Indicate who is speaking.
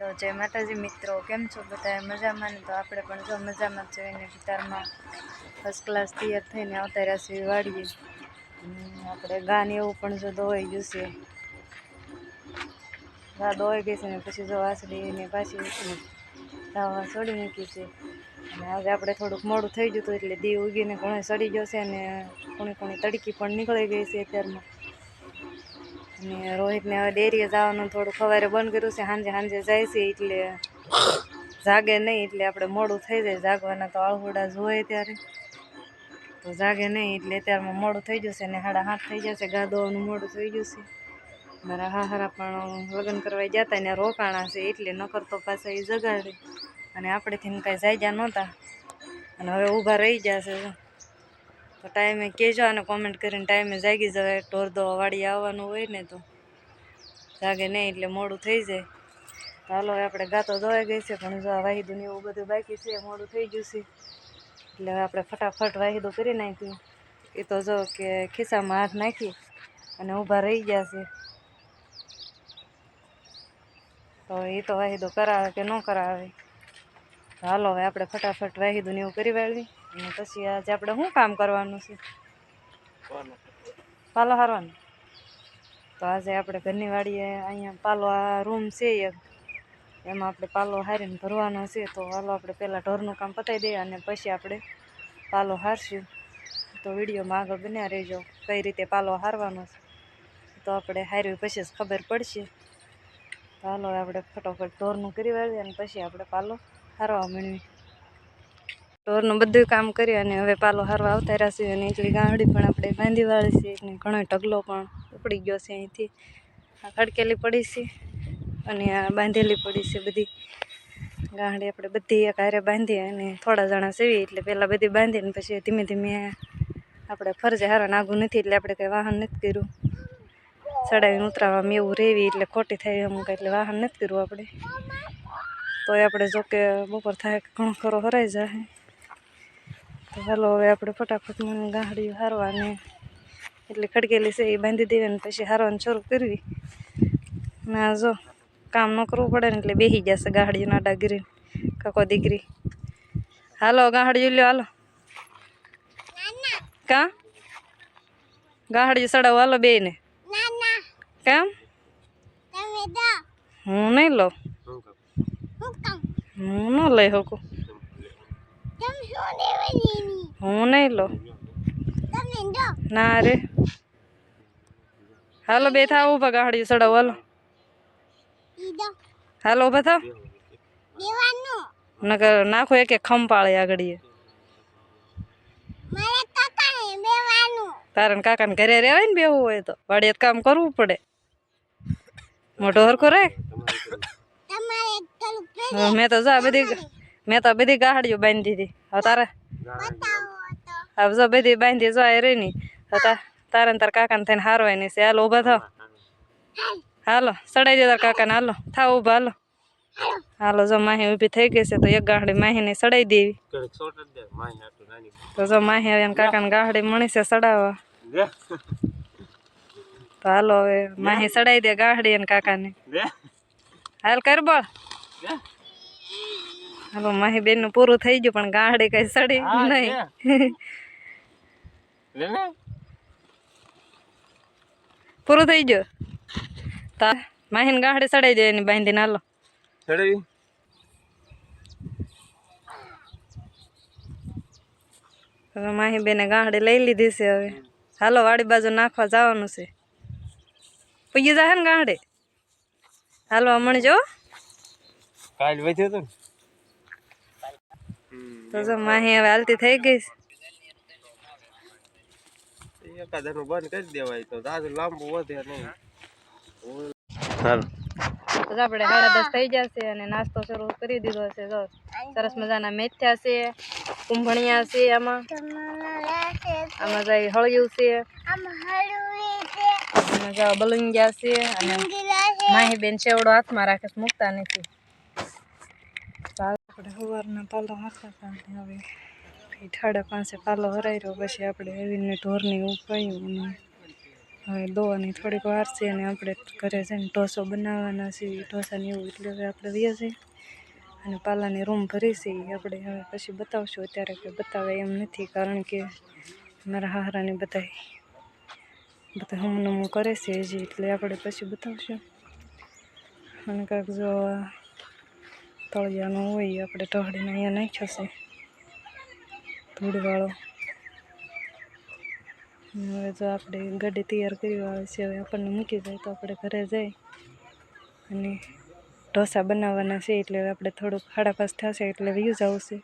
Speaker 1: તો જય માતાજી મિત્રો, કેમ છો બધા મજામાં ને? તો આપણે પણ જો મજામાં જ જોઈને વિસ્તારમાં ફર્સ્ટ ક્લાસ તૈયાર થઈને આવતા રહ્યા અને આપણે ગાન એવું પણ જો દોવાઈ ગયું છે. ગા દોવાઈ ગઈ છે ને પછી જો વાસળીને પાછી ધાવા છોડી મૂકી છે. અને આજે આપણે થોડુંક મોડું થઈ હતું એટલે દી ઉગીને ઘણો સડી છે અને કોણી કોણી તડકી પણ નીકળી ગઈ છે અત્યારમાં. અને રોહિતને હવે ડેરીએ જવાનું થોડું સવારે બંધ કર્યું છે, સાંજે સાંજે જાય છે એટલે જાગે નહીં એટલે આપણે મોડું થઈ જાય, જાગવાના તો આળહુડા જોઈએ ત્યારે. તો જાગે નહીં એટલે અત્યારમાં મોડું થઈ જશે ને સાડા હાથ થઈ જશે ગાદોવાનું મોડું થઈ જશે મારા હાહરા પણ લગ્ન કરવા હતા ને રોકાણા છે એટલે નકર તો પાછા એ જગાડે. અને આપણેથી કાંઈ જાય જ્યાં નહોતા. અને હવે ઊભા રહી જશે તો ટાઈમે કહેજો અને કોમેન્ટ કરીને ટાઈમે જાગી જવાય. ઢોર દો વાળી આવવાનું હોય ને તો જાગે નહીં એટલે મોડું થઈ જાય. હાલો આપણે ગાતો ધોવાઈ ગઈ છે પણ જો આ વાહિદું એવું બધું બાકી છે, મોડું થઈ ગયું છે. એટલે હવે આપણે ફટાફટ વાહિદું કરી નાખ્યું એ તો જો કે ખિસ્સામાં હાથ નાખી અને ઊભા રહી ગયા છે. તો એ તો વાહિદો કરાવે કે ન કરાવે? હાલો, હવે આપણે ફટાફટ વાહિદું એવું કરી વાળવી અને પછી આજે આપણે શું કામ કરવાનું છે? પાલો. હારવાનો? તો આજે આપણે ઘરની વાડીએ અહીંયા પાલો આ રૂમ છે એક. એમાં આપણે પાલો હારીને ભરવાનો છે. તો હાલો આપણે પહેલાં ઢોરનું કામ પતાવી દઈએ અને પછી આપણે પાલો હારશું. તો વિડીયોમાં આગળ બન્યા રહેજો. કઈ રીતે પાલો હારવાનો છે? તો આપણે હાર્યું પછી જ ખબર પડશે. તો હાલો આપણે ફટોફટ ઢોરનું કરી વાળીએ અને પછી આપણે પાલો હારવા મળવી ઢોરનું બધું કામ કરી અને હવે પાલો હારવા આવતા રહ્યા છે અને એટલી ગાંડી પણ આપણે બાંધી વાળી છે અને ઘણો ઢગલો પણ ઉપડી ગયો છે અહીંથી. આ ખડકેલી પડી છે અને આ બાંધેલી પડી છે બધી. ગાંડી આપણે બધી એક હારે બાંધી અને થોડા જણા સેવી એટલે પહેલાં બધી બાંધીને પછી ધીમે ધીમે આપણે ફરજે હારવા નાગું નથી એટલે આપણે કંઈ વાહન નથી કર્યું. ચડાવીને ઉતરાવામાં એવું રેવી એટલે ખોટી થાય અમુક એટલે વાહન નથી કર્યું આપણે. તોય આપણે જો કે બપોર થાય ઘણો ખરો હરાઈ જાય તો ચાલો હવે આપણે ફટાફટ મને ગાંહડી હારવાને. એટલે ખડકેલી છે એ બાંધી દેવી ને પછી હારવાનું શરૂ કરવી. ના જો કામ ન કરવું પડે ને એટલે બેસી જશે ગાહડી નાડા ગીરી કાકો દીકરી. હાલો ગાહડી લ્યો હાલો. કા? ગાહડી સડાવો હાલો બે ને કેમ હું નહીં લઉં. હું ન લઈ શકું. હું નહીં લો. ના રે. હાલો બે થાવ ઊભા ગાડી સડાવો હાલો. હાલો ઊભા થાવ. નકર નાખો એક એક ખંપાળે આગળ કાકા કાકાને ઘરે રહેવાય ને બેવું હોય તો. વાડી કામ કરવું પડે. મોટો હરખો રે મેં તો જા બધી મેં તો બધી ગાહડીઓ બાંધી દીધી. હવે તારે? હવે જો બધી બાંધી જો આ રહી ની તારે તાર કાકાને થઈને હારવાય નહીં છે. હાલો ઊભા થાવ. હાલો સડાઈ દે તાર કાકાને. હાલો થાવ ઊભા હાલો. હાલો જો માહી ઊભી થઈ ગઈ છે તો એક ગાહડી માહીને સડાઈ દેવી. તો જો માહી એના કાકાને ગાહડી મળી છે ચડાવવા તો હાલો હવે માહી ચડાઈ દે ગાહડી એને કાકાને. હાલ કર બોલ. હાલો માહી બેનનું પૂરું થઈ ગયું પણ ગાહડી કઈ સડી નહીં. પૂરું થઈ ગયું? તા માહીને ગાહડી સડાઈ જાય એની બાંધીને હાલો. હવે માહી બેને ગાંહડી લઈ લીધી છે હવે. હાલો વાડી બાજુ નાખવા જવાનું છે. પૈયે જાહે ને ગાંહડે હાલો મણજો
Speaker 2: કાલ વધ્યો તો
Speaker 1: તો જો માહી હવે હાલતી થઈ ગઈ છે.
Speaker 2: ને એકાદાનું બંધ કરી દેવાય તો દાદુ લાંબુ વધે નહીં. હાલ
Speaker 1: તો જો આપણે સાડા દસ થઈ જશે અને નાસ્તો શરૂ કરી દીધો છે જો. સરસ મજાના મેથ્યા છે કુંભણિયા છે આમાં. આમાં જાય હળિયું છે. આમાં જો બલુંગિયા છે અને માહી બેન છેવડો હાથમાં રાખે છે, મૂકતા નથી. તો હાલ આપણે સવારના પાલો હાથા હતા હવે ઠાડા પાસે પાલો હરાઈ રહ્યો, પછી આપણે આવીને ઢોરની ઉપાયું અને હવે દોવાની થોડીક વાર છે અને આપણે ઘરે જઈને ઢોસો બનાવવાના છે. ઢોસાને એવું એટલે હવે આપણે વ્યા છીએ અને પાલાની રૂમ ભરી છે. આપણે હવે પછી બતાવશું અત્યારે કે બતાવે એમ નથી, કારણ કે મારા હારાને બધા બધા હમનમું કરે છે હજી એટલે આપણે પછી બતાવશું. અને કાંઈક જો તળિયાનું હોય આપણે ઢહડીને અહીંયા નાખ્યો છે. ધૂળવાળો. હવે જો આપણે ગાડી તૈયાર કરી આવે છે, હવે આપણને મૂકી જાય તો આપણે ઘરે જઈ અને ઢોસા બનાવવાના છે, એટલે આપણે થોડુંક સાડા પાંચ થશે, એટલે વ્યૂઝ આવશે